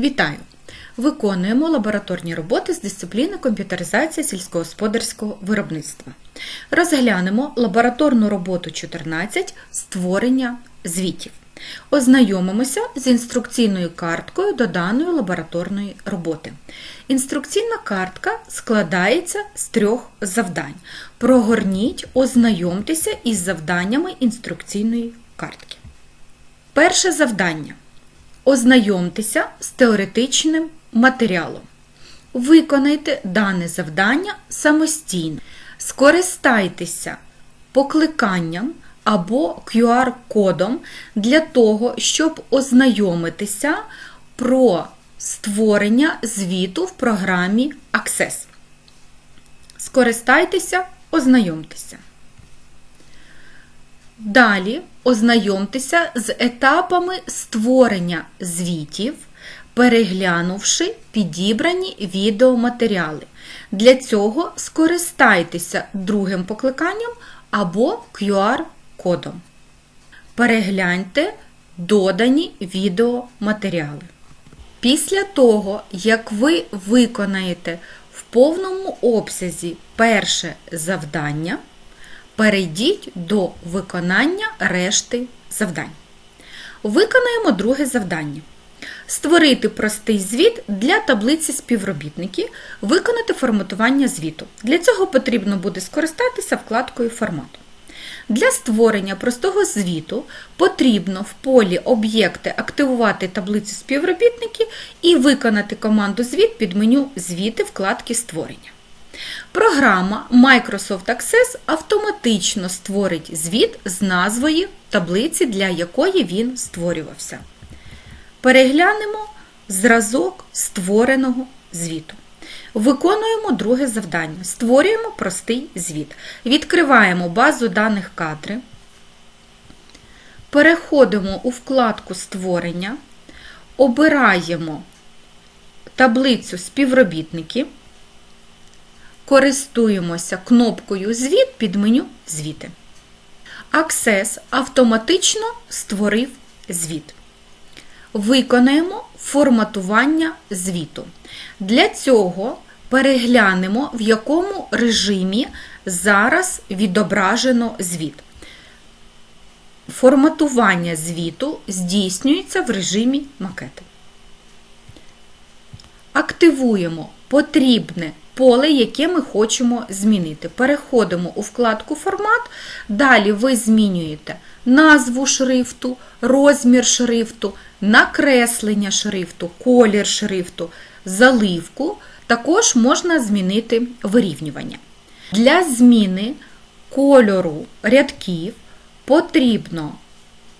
Вітаю! Виконуємо лабораторні роботи з дисципліни комп'ютеризація сільськогосподарського виробництва. Розглянемо лабораторну роботу 14 створення звітів. Ознайомимося з інструкційною карткою до даної лабораторної роботи. Інструкційна картка складається з трьох завдань. Прогорніть, ознайомтеся із завданнями інструкційної картки. Перше завдання. Ознайомтеся з теоретичним матеріалом. Виконайте дане завдання самостійно. Скористайтеся покликанням або QR-кодом для того, щоб ознайомитися про створення звіту в програмі Access. Скористайтеся, ознайомтеся. Далі ознайомтеся з етапами створення звітів, переглянувши підібрані відеоматеріали. Для цього скористайтеся другим покликанням або QR-кодом. Перегляньте додані відеоматеріали. Після того, як ви виконаєте в повному обсязі перше завдання, перейдіть до виконання решти завдань. Виконаємо друге завдання. Створити простий звіт для таблиці співробітники, виконати форматування звіту. Для цього потрібно буде скористатися вкладкою Формат. Для створення простого звіту потрібно в полі Об'єкти активувати таблицю співробітники і виконати команду Звіт під меню Звіти вкладки Створення. Програма Microsoft Access автоматично створить звіт з назвою таблиці, для якої він створювався. Переглянемо зразок створеного звіту. Виконуємо друге завдання. Створюємо простий звіт. Відкриваємо базу даних кадри. Переходимо у вкладку Створення, обираємо таблицю співробітники, користуємося кнопкою Звіт під меню Звіти. Access автоматично створив звіт. Виконаємо форматування звіту. Для цього переглянемо, в якому режимі зараз відображено звіт. Форматування звіту здійснюється в режимі макети. Активуємо потрібне поле, яке ми хочемо змінити. Переходимо у вкладку Формат. Далі ви змінюєте назву шрифту, розмір шрифту, накреслення шрифту, колір шрифту, заливку. Також можна змінити вирівнювання. Для зміни кольору рядків потрібно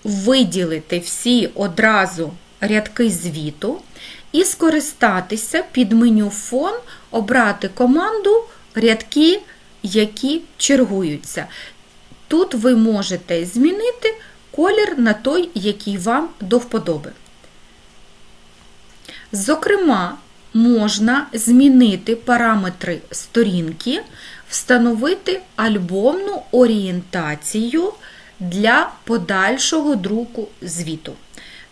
виділити всі одразу рядки звіту і скористатися під меню фон, обрати команду рядки, які чергуються. Тут ви можете змінити колір на той, який вам до вподоби. Зокрема, можна змінити параметри сторінки, встановити альбомну орієнтацію для подальшого друку звіту.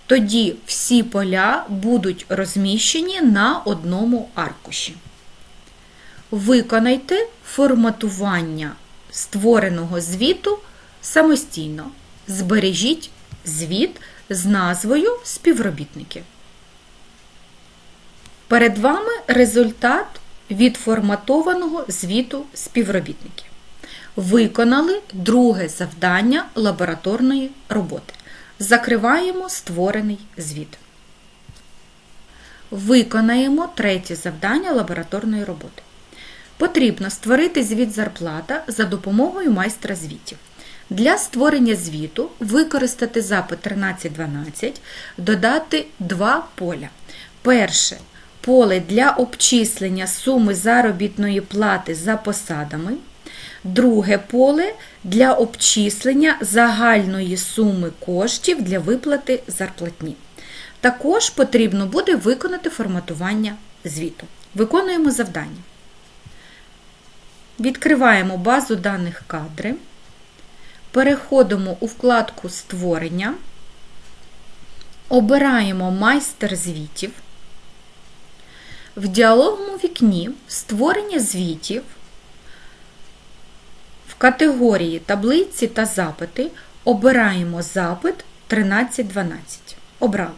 Тоді всі поля будуть розміщені на одному аркуші. Виконайте форматування створеного звіту самостійно. Збережіть звіт з назвою Співробітники. Перед вами результат відформатованого звіту співробітників. Виконали друге завдання лабораторної роботи. Закриваємо створений звіт. Виконаємо третє завдання лабораторної роботи. Потрібно створити звіт зарплата за допомогою майстра звітів. Для створення звіту використати запит 1312, додати два поля. Перше поле для обчислення суми заробітної плати за посадами. Друге поле для обчислення загальної суми коштів для виплати зарплатні. Також потрібно буде виконати форматування звіту. Виконуємо завдання. Відкриваємо базу даних кадри, переходимо у вкладку Створення, обираємо майстер звітів, В діалоговому вікні створення звітів категорії таблиці та запити обираємо запит 1312. Обрали.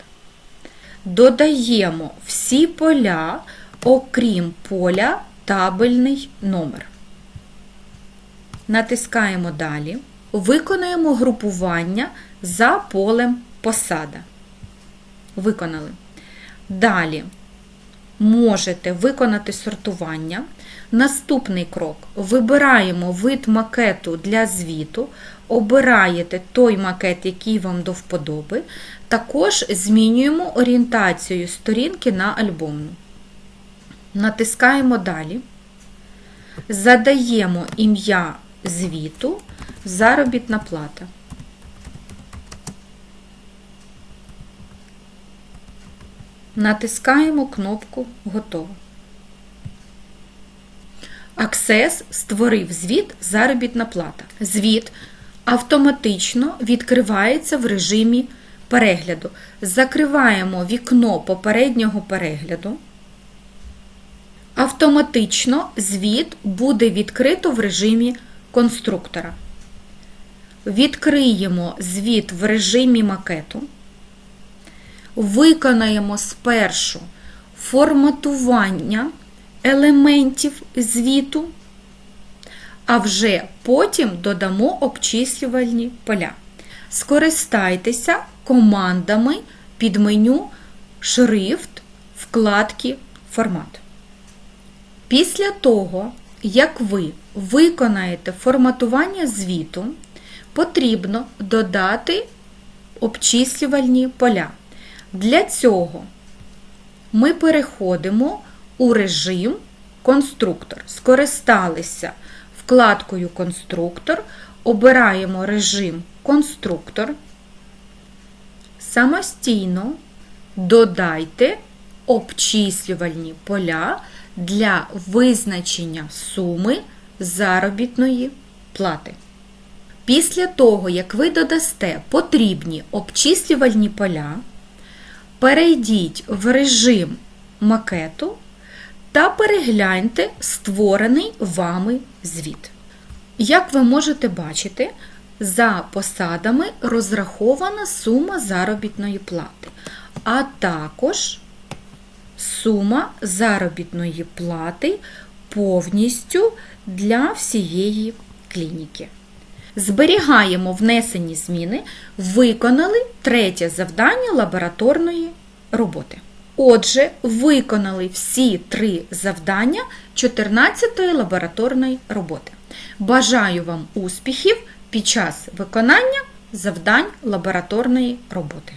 Додаємо всі поля, окрім поля табельний номер. Натискаємо Далі. Виконуємо групування за полем посада. Виконали. Далі можете виконати сортування. Наступний крок. Вибираємо вид макету для звіту, обираєте той макет, який вам до вподоби. Також змінюємо орієнтацію сторінки на альбомну. Натискаємо Далі. Задаємо ім'я звіту заробітна плата. Натискаємо кнопку Готово. Access створив звіт Заробітна плата. Звіт автоматично відкривається в режимі перегляду. Закриваємо вікно попереднього перегляду. Автоматично звіт буде відкрито в режимі конструктора. Відкриємо звіт в режимі макету. Виконаємо спершу форматування елементів звіту, а вже потім додамо обчислювальні поля. Скористайтеся командами під меню Шрифт вкладки Формат. Після того, як ви виконаєте форматування звіту, потрібно додати обчислювальні поля. Для цього ми переходимо у режим конструктор. Скористалися вкладкою Конструктор, обираємо режим Конструктор. Самостійно додайте обчислювальні поля для визначення суми заробітної плати. Після того, як ви додасте потрібні обчислювальні поля, перейдіть в режим макету та перегляньте створений вами звіт. Як ви можете бачити, за посадами розрахована сума заробітної плати, а також сума заробітної плати повністю для всієї клініки. Зберігаємо внесені зміни, виконали третє завдання лабораторної роботи. Отже, виконали всі три завдання 14-ї лабораторної роботи. Бажаю вам успіхів під час виконання завдань лабораторної роботи.